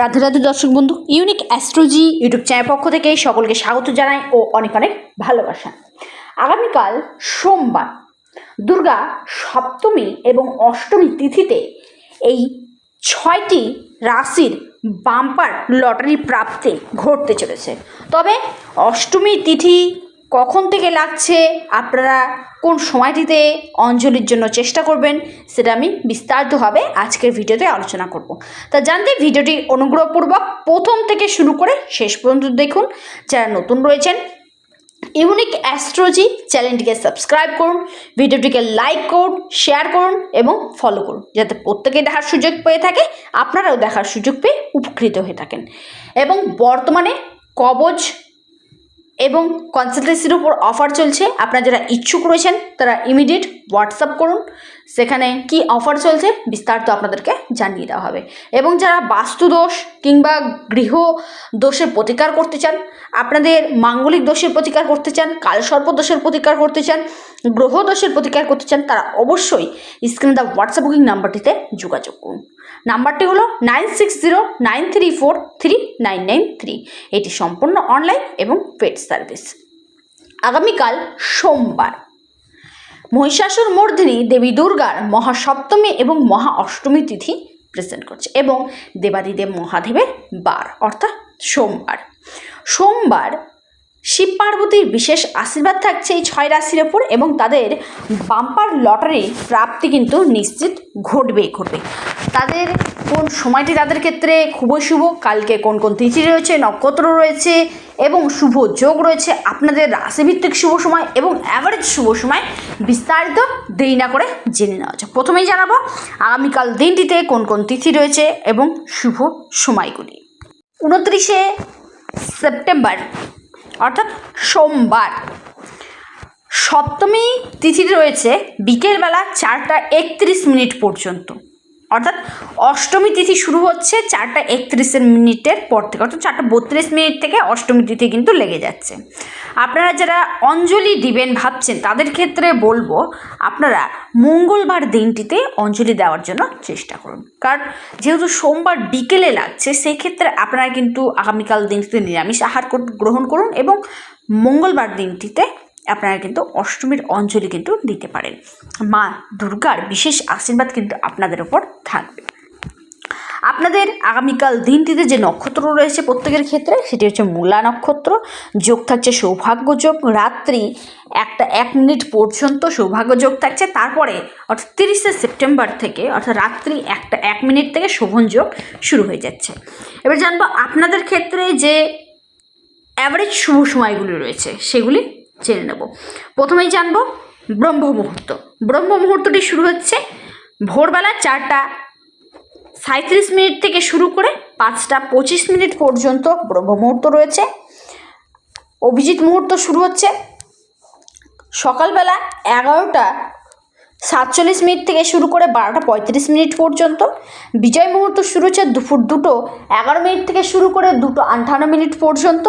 রাধে রাধে দর্শক বন্ধু unique অ্যাস্ট্রোজি YouTube channel পক্ষ থেকে সকলকে স্বাগত জানাই ও অনেক অনেক ভালোবাসা। আগামীকাল সোমবার, দুর্গা সপ্তমী এবং অষ্টমী তিথিতে এই ছয়টি রাশির বাম্পার লটারি প্রাপ্তি ঘটতে চলেছে। তবে অষ্টমী তিথি কখন থেকে লাগছে, আপনারা কোন সময়টিতে অঞ্জলির জন্য চেষ্টা করবেন, সেটা আমি বিস্তারিতভাবে আজকের ভিডিওতে আলোচনা করব। তা জানতে ভিডিওটি অনুগ্রহপূর্বক প্রথম থেকে শুরু করে শেষ পর্যন্ত দেখুন। যারা নতুন রয়েছেন, ইউনিক অ্যাস্ট্রোলজি চ্যানেলটিকে সাবস্ক্রাইব করুন, ভিডিওটিকে লাইক করুন, শেয়ার করুন এবং ফলো করুন, যাতে প্রত্যেকে দেখার সুযোগ পেয়ে থাকে, আপনারাও দেখার সুযোগ পেয়ে উপকৃত হয়ে থাকেন। এবং বর্তমানে কবচ এবং কনসালটেন্সির উপর অফার চলছে। আপনারা যারা ইচ্ছুক রয়েছেন, তারা ইমিডিয়েট হোয়াটসঅ্যাপ করুন। সেখানে কি অফার চলছে, বিস্তারিত আপনাদেরকে জানিয়ে দেওয়া হবে। এবং যারা বাস্তুদোষ কিংবা গৃহ দোষের প্রতিকার করতে চান, আপনাদের মাঙ্গলিক দোষের প্রতিকার করতে চান, কালসর্প দোষের প্রতিকার করতে চান, গ্রহ দোষের প্রতিকার করতে চান, তারা অবশ্যই স্ক্রিনে দ্য হোয়াটসঅ্যাপ বুকিং নাম্বারটিতে যোগাযোগ করুন। নাম্বারটি হলো nine six zero nine three four three nine nine three. এটি সম্পূর্ণ অনলাইন এবং পেড সার্ভিস। আগামীকাল সোমবার। মহিষাসুর মর্ধিনী দেবী দুর্গার মহাসপ্তমী এবং মহা অষ্টমী তিথি প্রেজেন্ট করছে এবং দেবাদিদেব মহাদেবের বার, অর্থাৎ সোমবার। সোমবার শিব পার্বতীর বিশেষ আশীর্বাদ থাকছে এই ছয় রাশির ওপর এবং তাদের বাম্পার লটারি প্রাপ্তি কিন্তু নিশ্চিত ঘটবেই ঘটবে তাদের কোন সময়টি তাদের ক্ষেত্রে খুবই শুভ? কালকে কোন কোন তিথি রয়েছে? নক্ষত্র রয়েছে এবং শুভ যোগ রয়েছে। আপনাদের রাশিভিত্তিক শুভ সময় এবং অ্যাভারেজ শুভ সময় বিস্তারিত দেরি না করে জেনে নেওয়া যাক। প্রথমেই জানাব, আগামীকাল দিনটিতে কোন কোন তিথি রয়েছে এবং শুভ সময়গুলি? উনত্রিশে সেপ্টেম্বর, অর্থাৎ সোমবার। সপ্তমী তিথি রয়েছে বিকেলবেলা চারটা একত্রিশ মিনিট পর্যন্ত। অর্থাৎ অষ্টমী তিথি শুরু হচ্ছে চারটা একত্রিশের মিনিটের পর থেকে, অর্থাৎ চারটা বত্রিশ মিনিট থেকে অষ্টমী তিথি কিন্তু লেগে যাচ্ছে। আপনারা যারা অঞ্জলি দিবেন ভাবছেন, তাদের ক্ষেত্রে বলব আপনারা মঙ্গলবার দিনটিতে অঞ্জলি দেওয়ার জন্য চেষ্টা করুন। কারণ যেহেতু সোমবার বিকেলে লাগছে সেই ক্ষেত্রে আপনারা কিন্তু আগামীকাল দিনটিতে নিরামিষ আহার গ্রহণ করুন এবং মঙ্গলবার দিনটিতে আপনারা কিন্তু অষ্টমীর অঞ্জলি কিন্তু দিতে পারেন। মা দুর্গার বিশেষ আশীর্বাদ কিন্তু আপনাদের ওপর থাকবে। আপনাদের আগামীকাল দিনটিতে যে নক্ষত্র রয়েছে প্রত্যেকের ক্ষেত্রে, সেটি হচ্ছে মূলা নক্ষত্র। যোগ থাকছে সৌভাগ্য যোগ। রাত্রি একটা এক মিনিট পর্যন্ত সৌভাগ্য যোগ থাকছে। তারপরে অর্থাৎ তিরিশে সেপ্টেম্বর থেকে অর্থাৎ রাত্রি একটা এক মিনিট থেকে শোভন যোগ শুরু হয়ে যাচ্ছে। এবার জানব আপনাদের ক্ষেত্রে যে অ্যাভারেজ শুভ সময়গুলি রয়েছে, সেগুলি জেনে নেব। প্রথমেই জানব ব্রহ্ম মুহূর্ত। ব্রহ্ম মুহূর্তটি শুরু হচ্ছে ভোরবেলা চারটা সাঁত্রিশ মিনিট থেকে শুরু করে পাঁচটা পঁচিশ মিনিট পর্যন্ত ব্রহ্ম মুহূর্ত রয়েছে। অভিজিৎ মুহূর্ত শুরু হচ্ছে। সকালবেলা এগারোটা সাতচল্লিশ মিনিট থেকে শুরু করে বারোটা পঁয়ত্রিশ মিনিট পর্যন্ত। বিজয় মুহূর্ত শুরু হচ্ছে দুপুর দুটো, এগারো মিনিট থেকে শুরু করে দুটো আঠান্ন মিনিট পর্যন্ত।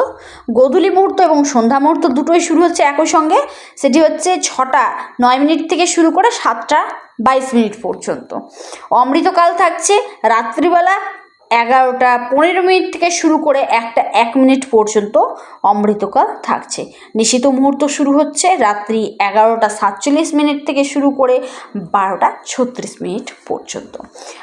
গোধূলি মুহূর্ত এবং সন্ধ্যা মুহূর্ত দুটোই শুরু হচ্ছে একই সঙ্গে। সেটি হচ্ছে ছটা, নয় মিনিট থেকে শুরু করে সাতটা বাইশ মিনিট পর্যন্ত। অমৃতকাল থাকছে রাত্রিবেলা এগারোটা পনেরো মিনিট থেকে শুরু করে একটা এক মিনিট পর্যন্ত অমৃতকাল থাকছে। নিশিত মুহূর্ত শুরু হচ্ছে রাত্রি এগারোটা সাতচল্লিশ মিনিট থেকে শুরু করে বারোটা ছত্রিশ মিনিট পর্যন্ত।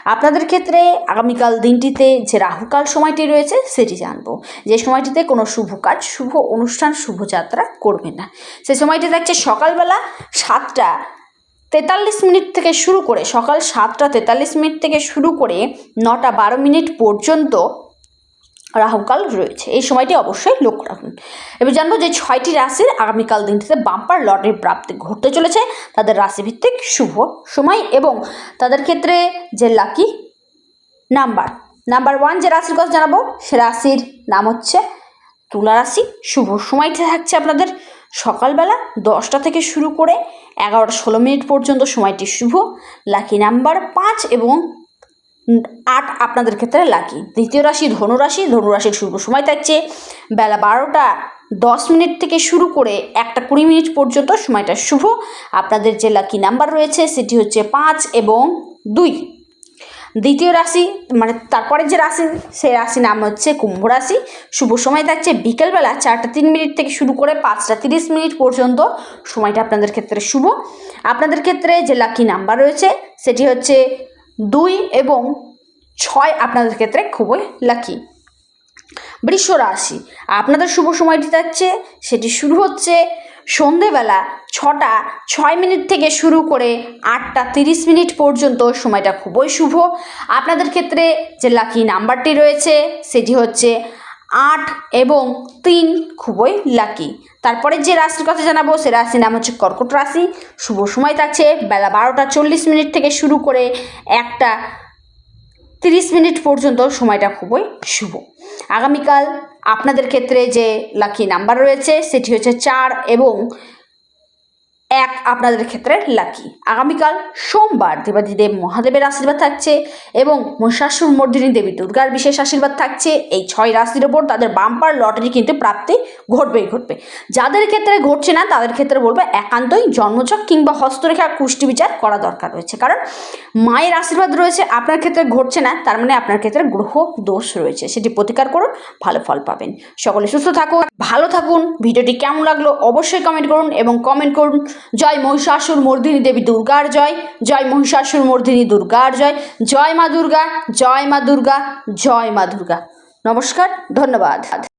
আপনাদের ক্ষেত্রে আগামীকাল দিনটিতে যে রাহুকাল সময়টি রয়েছে সেটি জানব। যে সময়টিতে কোনো শুভ কাজ, শুভ অনুষ্ঠান শুভযাত্রা করবেন না। সে সময়টি থাকছে সকালবেলা সাতটা তেতাল্লিশ মিনিট থেকে শুরু করে সকাল সাতটা তেতাল্লিশ মিনিট থেকে শুরু করে নটা বারো মিনিট পর্যন্ত রাহুকাল রয়েছে। এই সময়টি অবশ্যই লক্ষ্য রাখুন। এবার জানব যে ছয়টি রাশির আগামীকাল দিনটিতে বাম্পার লটারির প্রাপ্তি ঘটতে চলেছে। তাদের রাশিভিত্তিক শুভ সময় এবং তাদের ক্ষেত্রে যে লাকি নাম্বার নাম্বার ওয়ান যে রাশির কথা জানাব, সে রাশির নাম হচ্ছে তুলা রাশি। শুভ সময়টি থাকছে আপনাদের সকালবেলা দশটা থেকে শুরু করে এগারোটা ষোলো মিনিট পর্যন্ত। সময়টি শুভ। লাকি নাম্বার পাঁচ এবং আট আপনাদের ক্ষেত্রে লাকি দ্বিতীয় রাশি ধনুরাশি। ধনুরাশির শুভ সময় থাকছে বেলা বারোটা দশ মিনিট থেকে শুরু করে একটা কুড়ি মিনিট পর্যন্ত। সময়টা শুভ। আপনাদের যে লাকি নাম্বার রয়েছে, সেটি হচ্ছে পাঁচ এবং দুই। দ্বিতীয় রাশি মানে তারপরে যে রাশি, সেই রাশি নাম হচ্ছে কুম্ভ রাশি। শুভ সময় থাকছে বিকেলবেলা চারটা তিন মিনিট থেকে শুরু করে পাঁচটা তিরিশ মিনিট পর্যন্ত। সময়টা আপনাদের ক্ষেত্রে শুভ। আপনাদের ক্ষেত্রে যে লাকি নাম্বার রয়েছে, সেটি হচ্ছে দুই এবং ছয় আপনাদের ক্ষেত্রে খুবই লাকি বৃষ রাশি, আপনাদের শুভ সময়টি থাকছে, সেটি শুরু হচ্ছে সন্ধেবেলা ছটা, ছয় মিনিট থেকে শুরু করে আটটা তিরিশ মিনিট পর্যন্ত সময়টা খুবই শুভ। আপনাদের ক্ষেত্রে যে লাকি নাম্বারটি রয়েছে, সেটি হচ্ছে আট এবং তিন খুবই লাকি তারপরে যে রাশির কথা জানাব, সে রাশির নাম হচ্ছে কর্কট রাশি। শুভ সময় থাকছে, বেলা বারোটা চল্লিশ মিনিট থেকে শুরু করে একটা তিরিশ মিনিট পর্যন্ত সময়টা খুবই শুভ। আগামীকাল আপনাদের ক্ষেত্রে যে লাকি নাম্বার রয়েছে সেটি হচ্ছে চার এবং এক আপনাদের ক্ষেত্রে লাকি আগামীকাল সোমবার দেবাদিদেব মহাদেবের আশীর্বাদ থাকছে এবং মহিষাসুর মর্দিনী দেবী দুর্গার বিশেষ আশীর্বাদ থাকছে। এই ছয় রাশির ওপর তাদের বাম্পার লটারি কিন্তু প্রাপ্তি ঘটবেই ঘটবে। যাদের ক্ষেত্রে ঘটছে না, তাদের ক্ষেত্রে বলব একান্তই জন্মছক কিংবা হস্তরেখা কুষ্টি বিচার করা দরকার রয়েছে। কারণ মায়ের আশীর্বাদ রয়েছে, আপনার ক্ষেত্রে ঘটছে না, তার মানে আপনার ক্ষেত্রে গ্রহ দোষ রয়েছে। সেটি প্রতিকার করুন, ভালো ফল পাবেন। সকলে সুস্থ থাকুন, ভালো থাকুন। ভিডিওটি কেমন লাগল অবশ্যই কমেন্ট করুন এবং কমেন্ট করুন জয় মহিষাসুর মর্দিনী দেবী দুর্গার জয় জয় মহিষাসুর মর্দিনী দুর্গার জয় জয় মা দুর্গা, জয় মা দুর্গা, জয় মা দুর্গা। নমস্কার, ধন্যবাদ।